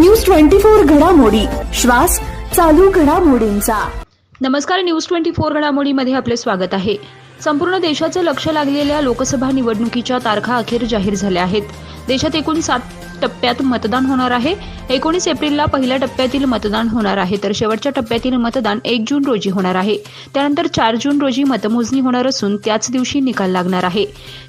News twenty four घडामोडी. श्वास चालू घडामोडींचा. नमस्कार न्यूज ट्वेंटी फोर घडामोडीमध्ये आपले स्वागत आहे. संपूर्ण देशाचं लक्ष लागलेल्या लोकसभा निवडणुकीच्या तारखा अखेर जाहीर झाल्या आहेत. देशात एकूण सात टप्प्यात मतदान होणार आहे. एकोणीस एप्रिलला पहिल्या टप्प्यातील मतदान होणार आहे तर शेवटच्या टप्प्यातील मतदान एक जून रोजी होणार आहे. त्यानंतर चार जून रोजी मतमोजणी होणार असून त्याच दिवशी निकाल लागणार आहे.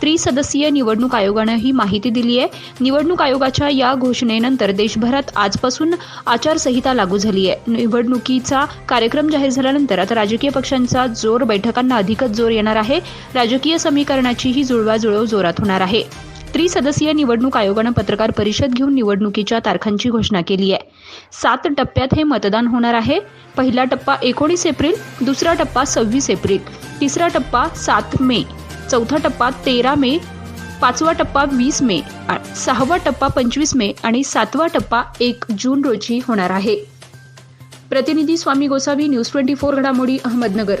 त्रिसदस्यीय निवडणूक आयोगानं ही माहिती दिली आहे. निवडणूक आयोगाच्या या घोषणेनंतर देशभरात आजपासून आचारसंहिता लागू झाली आहे. निवडणुकीचा कार्यक्रम जाहीर झाल्यानंतर आता राजकीय पक्षांचा जोर बैठकांना अधिकच जोर येणार आहे. राजकीय समीकरणाचीही जुळवाजुळव जोरात होणार आहे. त्रिसदस्यीय निवडणूक आयोगानं पत्रकार परिषद घेऊन निवडणुकीच्या तारखांची घोषणा केली आहे. सात टप्प्यात हे मतदान होणार आहे. पहिला टप्पा एकोणीस एप्रिल दुसरा टप्पा सव्वीस एप्रिल तिसरा टप्पा सात मे चौथा टप्पा तेरा मे पाचवा टप्पा वीस मे सहावा टप्पा पंचवीस मे आणि सातवा टप्पा एक जून रोजी होणार आहे. प्रतिनिधी Swami Gosavi news twenty four घडामोडी अहमदनगर.